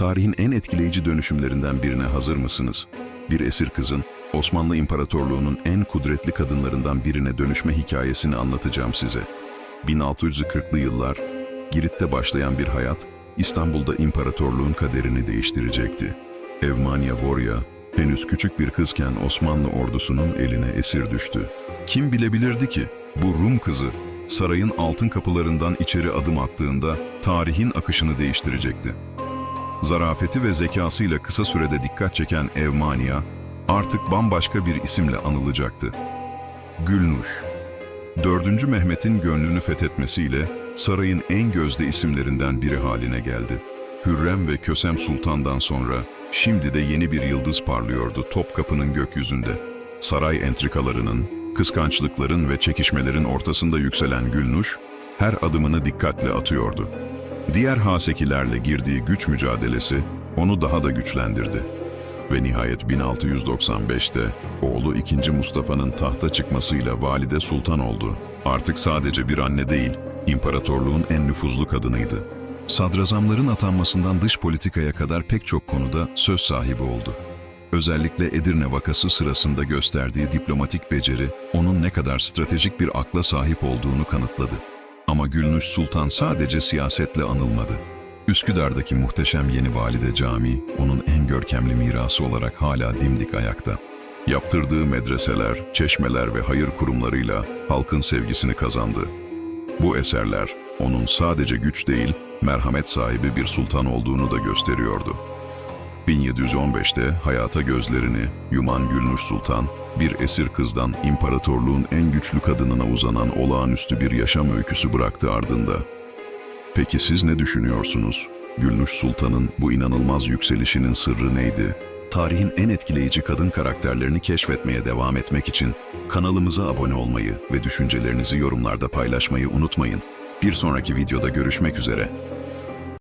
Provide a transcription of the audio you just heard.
Tarihin en etkileyici dönüşümlerinden birine hazır mısınız? Bir esir kızın Osmanlı İmparatorluğu'nun en kudretli kadınlarından birine dönüşme hikayesini anlatacağım size. 1640'lı yıllar, Girit'te başlayan bir hayat, İstanbul'da imparatorluğun kaderini değiştirecekti. Evmania Vorya, henüz küçük bir kızken Osmanlı ordusunun eline esir düştü. Kim bilebilirdi ki bu Rum kızı sarayın altın kapılarından içeri adım attığında tarihin akışını değiştirecekti. Zarafeti ve zekasıyla kısa sürede dikkat çeken Evmania artık bambaşka bir isimle anılacaktı. Gülnuş 4. Mehmet'in gönlünü fethetmesiyle sarayın en gözde isimlerinden biri haline geldi. Hürrem ve Kösem Sultan'dan sonra şimdi de yeni bir yıldız parlıyordu Topkapı'nın gökyüzünde. Saray entrikalarının, kıskançlıkların ve çekişmelerin ortasında yükselen Gülnuş, her adımını dikkatle atıyordu. Diğer Hasekilerle girdiği güç mücadelesi onu daha da güçlendirdi. Ve nihayet 1695'te oğlu 2. Mustafa'nın tahta çıkmasıyla valide sultan oldu. Artık sadece bir anne değil, imparatorluğun en nüfuzlu kadınıydı. Sadrazamların atanmasından dış politikaya kadar pek çok konuda söz sahibi oldu. Özellikle Edirne vakası sırasında gösterdiği diplomatik beceri onun ne kadar stratejik bir akla sahip olduğunu kanıtladı. Ama Gülnüş Sultan sadece siyasetle anılmadı. Üsküdar'daki muhteşem yeni valide cami, onun en görkemli mirası olarak hala dimdik ayakta. Yaptırdığı medreseler, çeşmeler ve hayır kurumlarıyla halkın sevgisini kazandı. Bu eserler, onun sadece güç değil, merhamet sahibi bir sultan olduğunu da gösteriyordu. 1715'te hayata gözlerini yuman Gülnüş Sultan, bir esir kızdan imparatorluğun en güçlü kadınına uzanan olağanüstü bir yaşam öyküsü bıraktı ardında. Peki siz ne düşünüyorsunuz? Gülnüş Sultan'ın bu inanılmaz yükselişinin sırrı neydi? Tarihin en etkileyici kadın karakterlerini keşfetmeye devam etmek için kanalımıza abone olmayı ve düşüncelerinizi yorumlarda paylaşmayı unutmayın. Bir sonraki videoda görüşmek üzere.